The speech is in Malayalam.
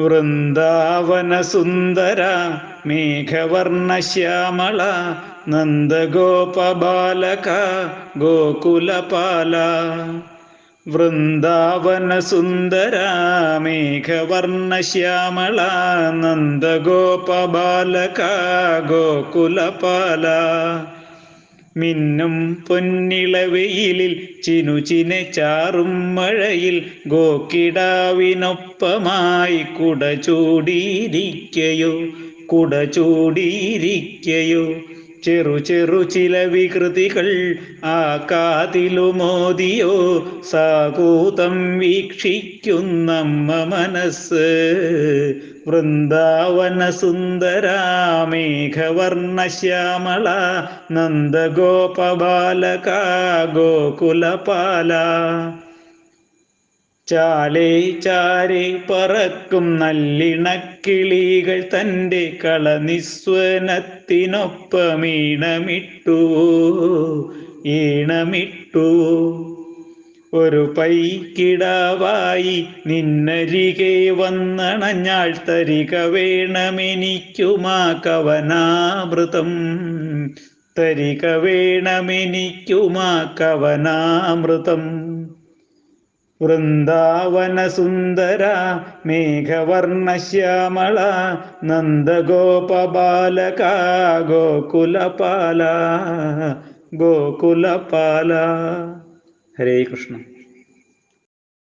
വൃന്ദാവന സുന്ദര മേഘവർണശ്യാമള നന്ദഗോപബാലക ഗോകുലപാല. വൃന്ദാവന സുന്ദര മേഘവർണശ്യാമള നന്ദഗോപബാലക ഗോകുലപാല. മിന്നും പൊന്നിളവെയിലിൽ ചിനുചിനെ ചാറും മഴയിൽ ഗോക്കിടാവിനൊപ്പമായി കുട ചൂടിയിരിക്കയോ? കുട ചൂടിയിരിക്കയോ? ചെറു ചെറു ചില വികൃതികൾ ആ കാതിലുമോദിയോ സാകൂതം വീക്ഷിക്കുന്നമ്മ മനസ്സ്. വൃന്ദാവന സുന്ദര മേഘവർണശ്യാമള നന്ദഗോപബാലക ഗോകുലപാല. ചാലേ ചാരെ പറക്കും നല്ലിണക്കിളികൾ തന്റെ കളനിസ്വനത്തിനൊപ്പമീണമിട്ടു. ഈണമിട്ടു. ഒരു പൈക്കിടാവായി നിന്നരികെ വന്നണഞ്ഞാൾ തരിക വേണമെനിക്കുമാ കവനാമൃതം. തരിക വേണമെനിക്കുമാ കവനാമൃതം. വൃന്ദാവന സുന്ദര മേഘവർണശ്യാമള നന്ദഗോപബാലക ഗോകുലപാല ഗോകുലപാല. ഹരേ കൃഷ്ണ.